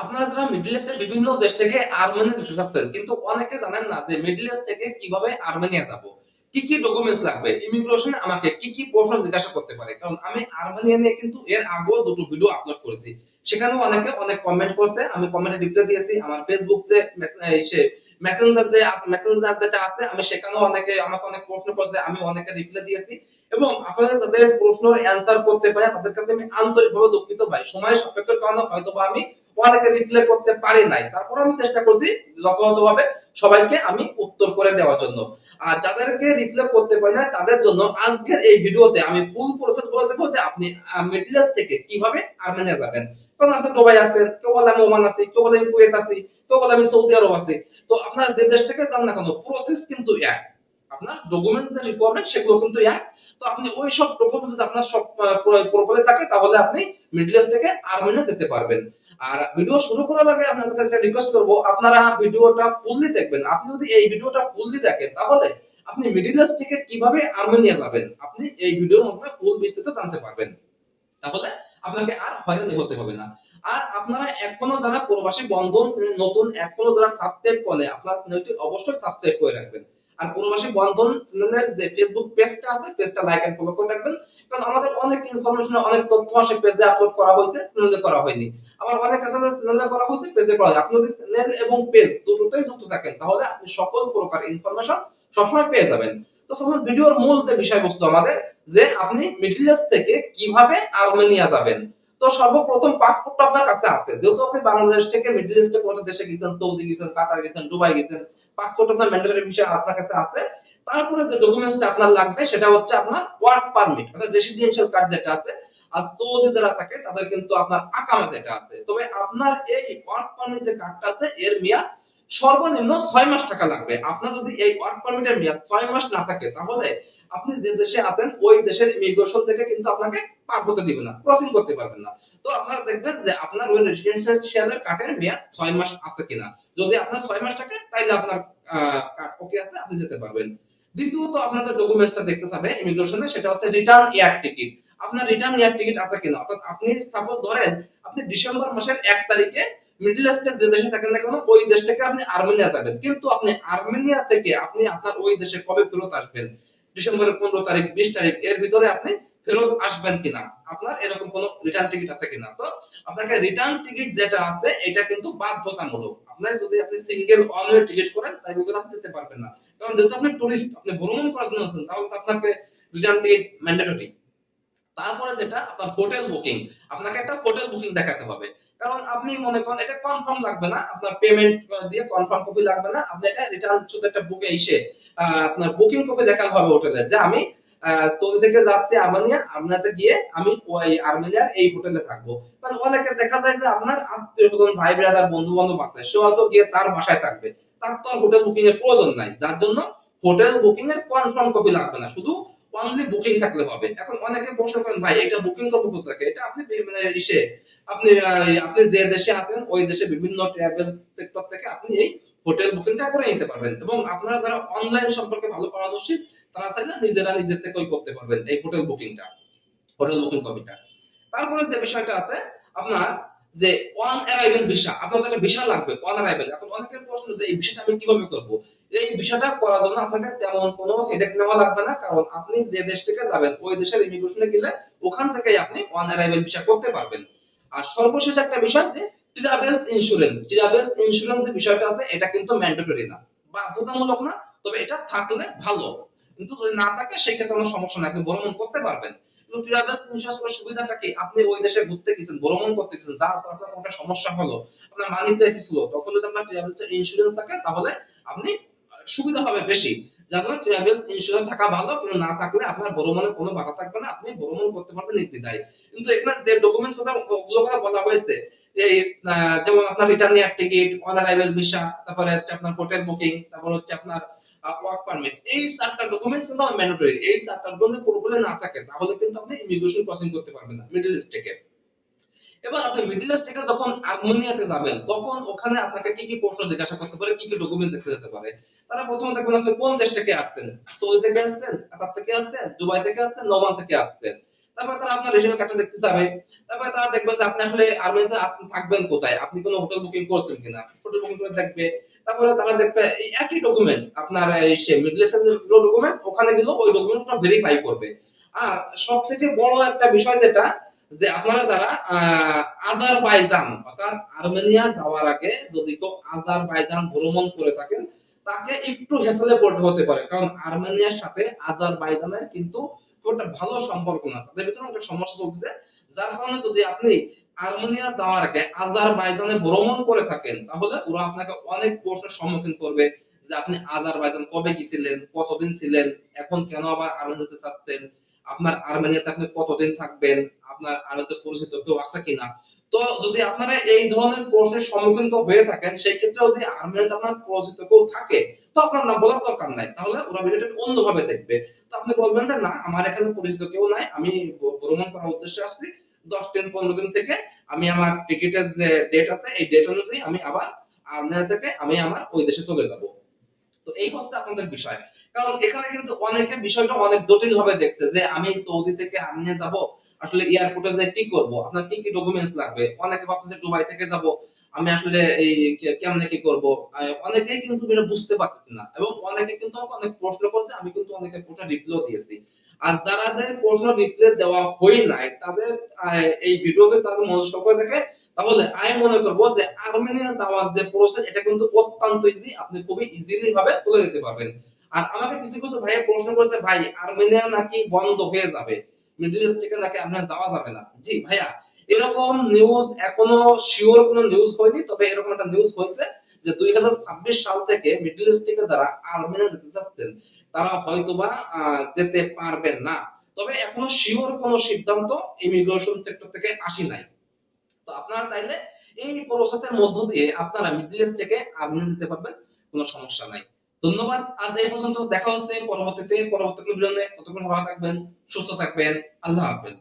আপনারা যারা মিডল ইস্টের বিভিন্ন দেশ থেকে আর্মেনিয়া যেতে চাচ্ছেন কিন্তু অনেকে জানেন না যে মিডল ইস্ট থেকে কীভাবে আর্মেনিয়া যাব? কি কি ডকুমেন্টস লাগবে? ইমিগ্রেশন আমাকে কি কি প্রশ্ন জিজ্ঞাসা করতে পারে? কারণ আমি আর্মেনিয়া নিয়ে কিন্তু এর আগেও দুটো ভিডিও আপলোড করেছি। সেখানেও অনেকে অনেক কমেন্ট করছে, আমি কমেন্টে রিপ্লাই দিয়েছি, আমার ফেসবুক যে সে মেসেঞ্জার যে আছে মেসেঞ্জার যেটা আছে, আমি সেখানেও অনেকে আমাকে অনেক প্রশ্ন করছে, আমি অনেকে রিপ্লাই দিয়েছি। এবং আপনাদের যাদের প্রশ্নের অ্যান্সার করতে পারে, তাদের কাছে আমি আন্তরিকভাবে দুঃখিত ভাই। সময় সাপেক্ষের কারণে হয়তো আমি অনেকে রিপ্লাই করতে পারি নাই। তারপর আমি চেষ্টা করছি যথাযথভাবে সবাইকে আমি উত্তর করে দেওয়ার জন্য। আর যাদেরকে রিপ্লাই করতে পারি না তাদের জন্য আজকের এই ভিডিওতে আমি ফুল প্রসেস বলে দেবো যে আপনি ইস্ট থেকে কীভাবে আর্মেনিয়া যাবেন কারণ আপনি দুবাই আছেন, কেউ বলে আমি ওমান আছি, কেউ বলে আমি কুয়েত আছি, কেউ বলে আমি সৌদি আরব আছি। তো আপনার যে দেশ থেকে যান না কেন প্রসেস কিন্তু এক। আপনার ডকুমেন্টস যে রিকোয়ারমেন্ট সেগুলো কিন্তু এক। তো আপনি ওই সব ডকুমেন্টস যদি আপনার সব প্রপারলি থাকে, তাহলে আপনি মিডল ইস্ট থেকে আর্মেনিয়া যেতে পারবেন। আর ভিডিও শুরু করার আগে আপনাদের কাছে রিকোয়েস্ট করব, আপনারা ভিডিওটা ফুললি দেখবেন। আপনি যদি এই ভিডিওটা ফুললি দেখেন, তাহলে আপনি মিডল ইস্ট থেকে কীভাবে আর্মেনিয়া যাবেন? আপনি এই ভিডিওর মধ্যে ফুল বিস্তারিত জানতে পারবেন। তাহলে আপনাকে আর হয়রানি হতে হবে না। আর আপনারা এখনও যারা প্রবাসী বন্ধন নতুন, এখনও যারা সাবস্ক্রাইব করে, আপনারা চ্যানেলটি অবশ্যই সাবস্ক্রাইব করে রাখবেন। আর প্রবাসী বন্ধন চ্যানেলের যে ফেসবুক পেজটা আছে পেজটা লাইক এন্ড ফলো করে রাখবেন। কারণ আমাদের অনেক ইনফরমেশন অনেক তথ্য আসে পেজে আপলোড করা হয়েছে, চ্যানেলে করা হয়নি। আবার অনেক আছে যে চ্যানেলে করা হয়েছে পেজে করা হয় আপনি যদি চ্যানেল এবং পেজ দুটোতেই যুক্ত থাকেন, তাহলে আপনি সকল প্রকার ইনফরমেশন সবসময় পেয়ে যাবেন। তো তখন ভিডিওর মূল যে বিষয়বস্তু আমাদের, যে আপনি মিডল ইস্ট থেকে কীভাবে আর্মেনিয়া যাবেন। তো সর্বপ্রথম পাসপোর্ট আপনার কাছে আছে। যেহেতু আপনি বাংলাদেশ থেকে মিডল ইস্টে কোনো দেশে গেছেন সৌদি গেছেন কাতার গেছেন দুবাই গেছেন পাসপোর্ট আপনার ম্যান্ডেটরি বিষয় আপনার কাছে আছে। তারপরে যে ডকুমেন্টসটা আপনার লাগবে, সেটা হচ্ছে আপনার ওয়ার্ক পারমিট অর্থাৎ রেসিডেন্সিয়াল কার্ড যেটা আছে। আর সৌদি যারা থাকে, তাদের কিন্তু আপনার আকামা যেটা আছে। তবে আপনার এই ওয়ার্ক পারমিট যে কার্ডটা আছে, এর মেয়াদ সর্বনিম্ন ছয় মাস টাকা লাগবে। আপনার যদি এই ওয়ার্ক পারমিটের মেয়াদ ছয় মাস না থাকে, তাহলে আপনি যে দেশে আছেন, ওই দেশের ইমিগ্রেশন থেকে কিন্তু আপনাকে পার হতে দিবে না ক্রসিং করতে পারবেন না। তো আপনারা দেখবেন যে আপনার ওই রেসিডেন্সিয়াল কার্ডের মেয়াদ ছয় মাস আছে কিনা। যদি আপনার ছয় মাস থাকে তাহলে আপনার ওকে আছে, আপনি যেতে পারবেন। দ্বিতীয়ত, আপনার যে ডকুমেন্টসটা দেখতে চাবে ইমিগ্রেশনে সেটা হচ্ছে রিটার্ন এয়ার টিকিট আপনার রিটার্ন এয়ার টিকিট আছে কিনা? অর্থাৎ আপনি সাপোজ ধরেন, আপনি ডিসেম্বর মাসের এক তারিখে মিডল ইস্টে যে দেশে থাকেন না কেন, ওই দেশ থেকে আপনি আর্মেনিয়া যাবেন। কিন্তু আপনি আর্মেনিয়া থেকে আপনি আপনার ওই দেশে কবে ফেরত আসবেন? ডিসেম্বরের পনেরো তারিখ, বিশ তারিখ, এর ভিতরে আপনি ফেরত আসবেন কিনা? আপনার এরকম কোন রিটার্ন টিকিট আছে কিনা? তো আপনাকে রিটার্ন টিকিট যেটা আছে, এটা কিন্তু বাধ্যতামূলক। আপনার যদি আপনি সিঙ্গেল ওয়ে টিকিট করেন, তাহলে কিন্তু আপনি যেতে পারবেন না। কারণ যেহেতু আপনি টুরিস্ট আপনি ভ্রমণ করার জন্য আছেন, তাহলে তো আপনাকে রিটার্ন টিকিট ম্যান্ডেটরি তারপরে যেটা, আপনার হোটেল বুকিং আপনাকে একটা হোটেল বুকিং দেখাতে হবে। কারণ আপনি মনে করেন, এটা কনফার্ম লাগবে না। আপনার পেমেন্ট দিয়ে কনফার্ম কপি লাগবে না। আপনি এটা রিটার্ন শুধু একটা বুকে এসে আপনার বুকিং কপি দেখাতে হবে হোটেলে যে আমি সৌদি থেকে যাচ্ছি আর্মেনিয়া আর্মেনিয়াতে গিয়ে আমি ওই আর্মেনিয়ার এই হোটেলে থাকব। কারণ অনেকে দেখা যায় যে আপনার আত্মীয় স্বজন, ভাই ব্রাদার বন্ধু বান্ধব আছে, সে হয়তো গিয়ে তার বাসায় থাকবে। তার তো হোটেল বুকিং এর প্রয়োজন নাই। যার জন্য হোটেল বুকিং এর কনফার্ম কপি লাগবে না। শুধু অনলি বুকিং থাকলে হবে। এখন অনেকে প্রশ্ন করেন, ভাই, এটা বুকিং কপি থেকে এটা আপনি মানে ইসে, আপনি আপনি যে দেশে আছেন, ওই দেশে বিভিন্ন ট্রাভেল সেক্টর থেকে আপনি এই হোটেল বুকিংটা করে নিতে পারবেন। এবং আপনারা যারা অনলাইন সম্পর্কে ভালো পারদর্শী, তারা চাইলে নিজেরা নিজের থেকে করতে পারবেন এই হোটেল বুকিংটা হোটেল বুকিং কপিটা তারপরে যে বিষয়টা আছে, আপনার যে ওয়ান অ্যারাইভেল ভিসা আপনার একটা ভিসা লাগবে ওয়ান অ্যারাইভেল এখন অনেকের প্রশ্ন যে, এই ভিসাটা আমি কীভাবে করব? এই ভিসাটা করার জন্য আপনাকে তেমন কোনো হেডেক নেওয়া লাগবে না, কারণ আপনি যে দেশ থেকে যাবেন, ওই দেশের ইমিগ্রেশনে গেলে ওখান থেকে আপনি ওয়ান অ্যারাইভেল ভিসা করতে পারবেন। আর সর্বশেষ একটা বিষয় যে ট্রাভেলস ইন্স্যুরেন্স ট্রাভেলস ইন্স্যুরেন্স যে বিষয়টা আছে, এটা কিন্তু ম্যান্ডেটরি না। বাধ্যতামূলক না, তবে এটা থাকলে ভালো। কিন্তু যদি না থাকে, সেই ক্ষেত্রে কোনো সমস্যা নাই, আপনি ভ্রমণ করতে পারবেন। কিন্তু ট্রাভেলস ইন্স্যুরেন্স করার সুবিধাটা কি? আপনি ওই দেশে ঘুরতে গেছেন, ভ্রমণ করতে গেছেন তারপর আপনার কোনো সমস্যা হলো, আপনার মানি ক্রাইসিস হলো, তখন যদি আপনার ট্রাভেলস ইন্স্যুরেন্স থাকে, তাহলে আপনি সুবিধা হবে বেশি। যার জন্য ট্রাভেলস ইন্স্যুরেন্স থাকা ভালো, কিন্তু না থাকলে আপনার ভ্রমণে কোনো বাধা থাকবে না, আপনি ভ্রমণ করতে পারবেন নির্দ্বিধায়। কিন্তু এখানে যে ডকুমেন্টস কথা, ওগুলো কথা বলা হয়েছে যেমন আপনার টিকিট অন অ্যারাইভেল ভিসা তারপরে হচ্ছে আপনার হোটেল বুকিং তারপর হচ্ছে আপনার ওয়ার্ক পারমিট এই চারটা ডকুমেন্টস কিন্তু ম্যান্ডেটরি এই চারটা ডকুমেন্ট পুরোপুরি না থাকে, তাহলে কিন্তু আপনি ইমিগ্রেশন ক্রসিং করতে পারবেন না মিডল ইস্ট থেকে। এবার আপনি মিডল ইস্ট থেকে যখন আর্মেনিয়াতে যাবেন, তখন ওখানে আপনাকে কি কি প্রশ্ন জিজ্ঞাসা করতে পারে, কি কি ডকুমেন্টস দেখতে যেতে পারে? তারা প্রথমে দেখবেন আপনি কোন দেশ থেকে আসছেন, সৌদি থেকে আসছেন, কাতার থেকে আসছেন, দুবাই থেকে আসছেন নোমান থেকে আসছেন। তারপরে তারা আপনার রেজিমেন্ট কার্ডটা দেখতে যাবে তারপরে তারা দেখবে যে আপনি আসলে আর্মিতে আছেন, থাকবেন কোথায়? আপনি কোনো হোটেল বুকিং করছেন কিনা? হোটেল বুকিং করে দেখবে। তারপরে তারা দেখবে এই একই ডকুমেন্টস আপনার এই সে মিডল ইস্টের যে ডকুমেন্টস ওখানে গেলেও ওই ডকুমেন্টসটা ভেরিফাই করবে। আর সব থেকে বড় একটা বিষয় যেটা, যে আপনারা যারা আজারবাইজান, অর্থাৎ আর্মেনিয়া যাওয়ার আগে যদি কেউ আজারবাইজান ভ্রমণ করে থাকেন, তাকে একটু হেসেলে পড়তে হতে পারে। কারণ আর্মেনিয়ার সাথে আজারবাইজানের কিন্তু একটা ভালো সম্পর্ক না। তাদের ভিতরে একটা সমস্যা চলছে যার কারণে যদি আপনি আর্মেনিয়া যাওয়ার আগে আজারবাইজানে ভ্রমণ করে থাকেন, তাহলে ওরা আপনাকে অনেক প্রশ্নের সম্মুখীন করবে যে আপনি আজারবাইজান কবে গেছিলেন কতদিন ছিলেন, এখন কেন আবার আর্মেনিয়া যেতে চাচ্ছেন, আপনার আর্মেনিয়াতে আপনি কতদিন থাকবেন, আপনার আর্মেনিয়াতে পরিচিত কেউ আছে কিনা। তো যদি আপনারা এই ধরনের প্রশ্নের সম্মুখীন হয়ে থাকেন, সেই ক্ষেত্রে যদি আর্মেনিয়াতে আপনার পরিচিত কেউ থাকে তো আপনার নাম বলার দরকার নাই। তাহলে ওরা ভিডিওটা অন্যভাবে দেখবে। তো আপনি বলবেন যে, না, আমার এখানে পরিচিত কেউ নাই। আমি ভ্রমণ করার উদ্দেশ্যে আসছি। দশ দিন, পনেরো দিন থেকে আমি আমার টিকিটের যে ডেট আছে, এই ডেট অনুযায়ী আমি আবার আর্মেনিয়া থেকে আমি আমার ওই দেশে চলে যাব। তো এই হচ্ছে আপনাদের বিষয়। কারণ এখানে কিন্তু অনেকে বিষয়টা অনেক জটিল ভাবে দেখছে যে, আমি সৌদি থেকে আর্মেনিয়া যাব। আসলে এয়ারপোর্টে যে কি করব? আপনার কি কি ডকুমেন্টস লাগবে? অনেকে ভাবতেছে, দুবাই থেকে যাব। আমি আসলে এই কেমনে কি করব? আহ, অনেকেই কিন্তু এটা বুঝতে পারতেছে না এবং অনেকে কিন্তু অনেক প্রশ্ন করছে আমি কিন্তু অনেকে প্রশ্ন রিপ্লাই দিয়েছি। আর যারাদের প্রশ্ন রিপ্লাই দেওয়া হয় নাই তাদের এই ভিডিওতে তাদের মনোযোগ করে দেখে তাহলে আমি মনে করব যে আর্মেনিয়া যাওয়ার যে প্রসেস এটা কিন্তু অত্যন্ত ইজি আপনি খুবই ইজিলি ভাবে চলে যেতে পারবেন। আর আমাকে কিছু কিছু ভাই প্রশ্ন করেছে ভাই আর্মেনিয়া নাকি বন্ধ হয়ে যাবে? মিডল ইস্ট থেকে নাকি আপনার যাওয়া যাবে না? জি ভাইয়া এরকম নিউজ এখনও শিওর কোনো নিউজ হয়নি তবে এরকম একটা নিউজ হয়েছে যে দুই সাল থেকে মিডল ইস্ট থেকে যারা আর্মেনিয়া যেতে চাচ্ছেন তারা হয়তোবা আহ, যেতে পারবেন না। তবে এখনও শিওর কোনো সিদ্ধান্ত ইমিগ্রেশন সেক্টর থেকে আসি নাই। তো আপনারা চাইলে এই প্রসেসের মধ্য দিয়ে আপনারা মিডল ইস্ট থেকে আর্মেনিয়া যেতে পারবেন কোনো সমস্যা নাই। ধন্যবাদ। আজ এই পর্যন্ত দেখা হচ্ছে পরবর্তীতে পরবর্তী কোনো ভিডিও নিয়ে। ততক্ষণ ভালো থাকবেন সুস্থ থাকবেন। আল্লাহ হাফেজ।